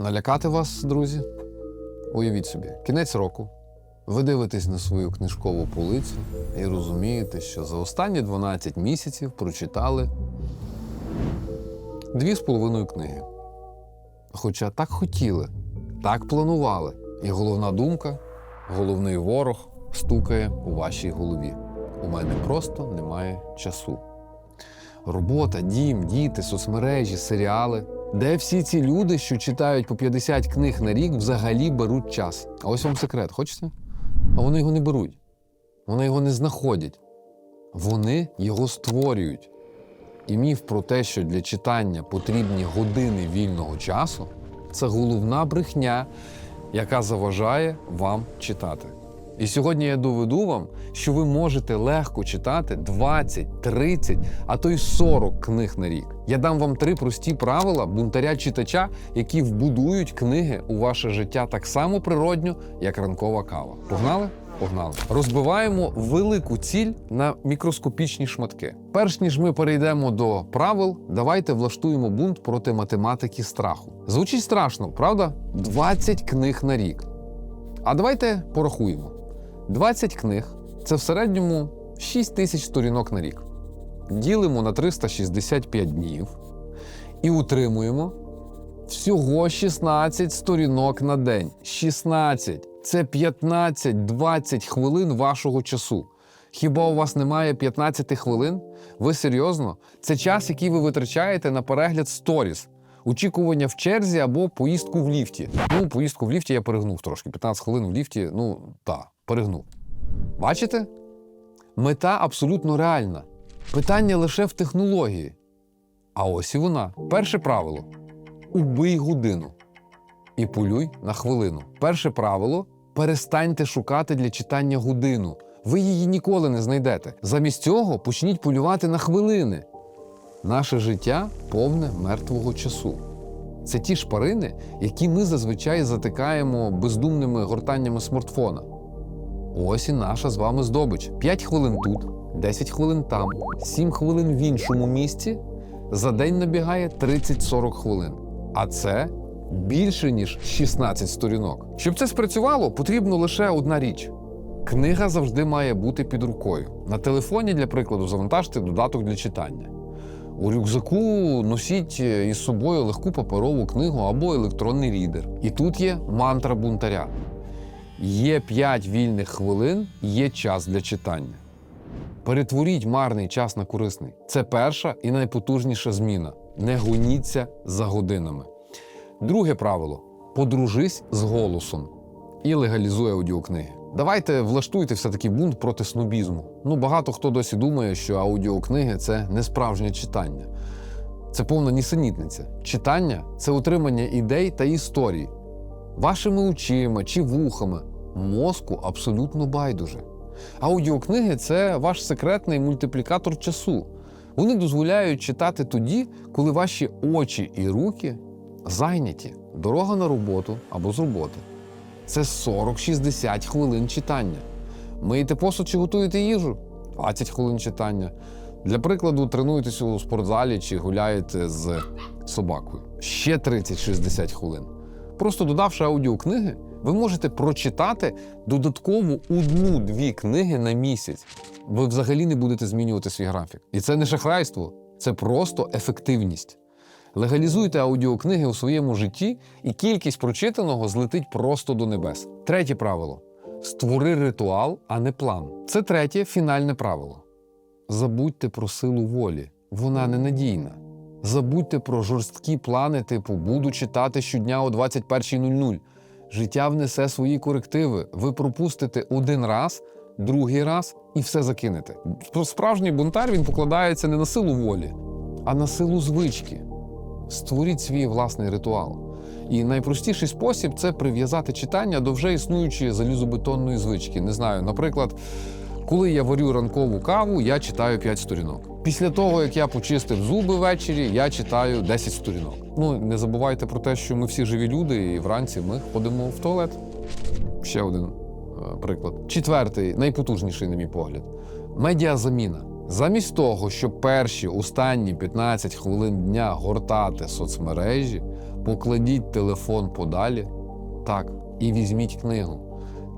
Налякати вас, друзі? Уявіть собі, кінець року. Ви дивитесь на свою книжкову полицю і розумієте, що за останні 12 місяців прочитали дві з половиною книги. Хоча так хотіли, так планували. І головна думка, головний ворог стукає у вашій голові. У мене просто немає часу. Робота, дім, діти, соцмережі, серіали. Де всі ці люди, що читають по 50 книг на рік, взагалі беруть час? А ось вам секрет, хочете? А вони його не беруть. Вони його не знаходять. Вони його створюють. І міф про те, що для читання потрібні години вільного часу, це головна брехня, яка заважає вам читати. І сьогодні я доведу вам, що ви можете легко читати 20, 30, а то й 40 книг на рік. Я дам вам три прості правила бунтаря-читача, які вбудують книги у ваше життя так само природньо, як ранкова кава. Погнали? Погнали. Розбиваємо велику ціль на мікроскопічні шматки. Перш ніж ми перейдемо до правил, давайте влаштуємо бунт проти математики страху. Звучить страшно, правда? 20 книг на рік. А давайте порахуємо. 20 книг це в середньому 6 тисяч сторінок на рік. Ділимо на 365 днів і утримуємо всього 16 сторінок на день. 16. Це 15-20 хвилин вашого часу. Хіба у вас немає 15 хвилин? Ви серйозно? Це час, який ви витрачаєте на перегляд сторіс, очікування в черзі або поїздку в ліфті. Ну, поїздку в ліфті я перегнув трошки. 15 хвилин в ліфті, ну так, перегнув. Бачите? Мета абсолютно реальна. Питання лише в технології. А ось і вона. Перше правило: убий годину і полюй на хвилину. Перше правило перестаньте шукати для читання годину. Ви її ніколи не знайдете. Замість цього почніть полювати на хвилини. Наше життя повне мертвого часу. Це ті шпарини, які ми зазвичай затикаємо бездумними гортаннями смартфона. Ось і наша з вами здобич. 5 хвилин тут, 10 хвилин там, 7 хвилин в іншому місці. За день набігає 30-40 хвилин. А це більше ніж 16 сторінок. Щоб це спрацювало, потрібно лише одна річ. Книга завжди має бути під рукою. На телефоні, для прикладу, завантажте додаток для читання. У рюкзаку носіть із собою легку паперову книгу або електронний рідер. І тут є мантра бунтаря. Є 5 вільних хвилин, є час для читання. Перетворіть марний час на корисний. Це перша і найпотужніша зміна. Не гоніться за годинами. Друге правило: подружись з голосом і легалізуй аудіокниги. Давайте влаштуйте все-таки бунт проти снобізму. Ну, багато хто досі думає, що аудіокниги це не справжнє читання. Це повна нісенітниця. Читання це утримання ідей та історій. Вашими очима чи вухами мозку абсолютно байдуже. Аудіокниги це ваш секретний мультиплікатор часу. Вони дозволяють читати тоді, коли ваші очі і руки зайняті. Дорога на роботу або з роботи. Це 40-60 хвилин читання. Миєте посуд чи готуєте їжу? 20 хвилин читання. Для прикладу, тренуєтеся у спортзалі чи гуляєте з собакою. Ще 30-60 хвилин. Просто додавши аудіокниги, ви можете прочитати додатково одну-дві книги на місяць. Ви взагалі не будете змінювати свій графік. І це не шахрайство, це просто ефективність. Легалізуйте аудіокниги у своєму житті, і кількість прочитаного злетить просто до небес. Третє правило: створи ритуал, а не план. Це третє фінальне правило. Забудьте про силу волі, вона ненадійна. Забудьте про жорсткі плани, типу буду читати щодня о 21.00. Життя внесе свої корективи. Ви пропустите один раз, другий раз і все закинете. Справжній бунтар він покладається не на силу волі, а на силу звички. Створіть свій власний ритуал. І найпростіший спосіб це прив'язати читання до вже існуючої залізобетонної звички. Не знаю, наприклад, коли я варю ранкову каву, я читаю 5 сторінок. Після того, як я почистив зуби ввечері, я читаю 10 сторінок. Ну не забувайте про те, що ми всі живі люди, і вранці ми ходимо в туалет. Ще один е, приклад. Четвертий, найпотужніший, на мій погляд, медіазаміна. Замість того, щоб перші останні 15 хвилин дня гортати соцмережі, Покладіть телефон подалі, так, і візьміть книгу.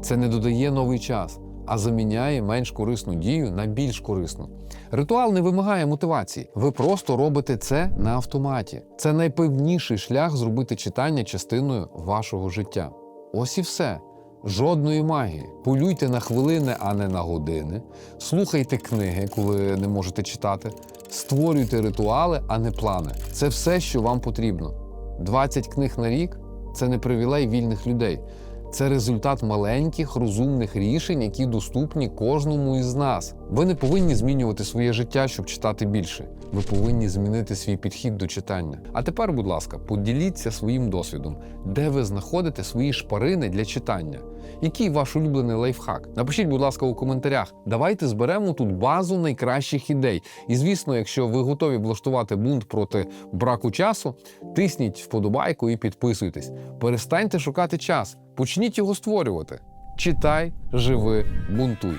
Це не додає новий час, а заміняє менш корисну дію на більш корисну. Ритуал не вимагає мотивації. Ви просто робите це на автоматі. Це найпевніший шлях зробити читання частиною вашого життя. Ось і все. Жодної магії. Полюйте на хвилини, а не на години. Слухайте книги, коли не можете читати. Створюйте ритуали, а не плани. Це все, що вам потрібно. 20 книг на рік це не привілей вільних людей. Це результат маленьких розумних рішень, які доступні кожному із нас. Ви не повинні змінювати своє життя, щоб читати більше. Ви повинні змінити свій підхід до читання. А тепер, будь ласка, поділіться своїм досвідом, де ви знаходите свої шпарини для читання. Який ваш улюблений лайфхак? Напишіть, будь ласка, у коментарях. Давайте зберемо тут базу найкращих ідей. І звісно, якщо ви готові влаштувати бунт проти браку часу, тисніть вподобайку і підписуйтесь. Перестаньте шукати час, почніть його створювати. Читай, живи, бунтуй.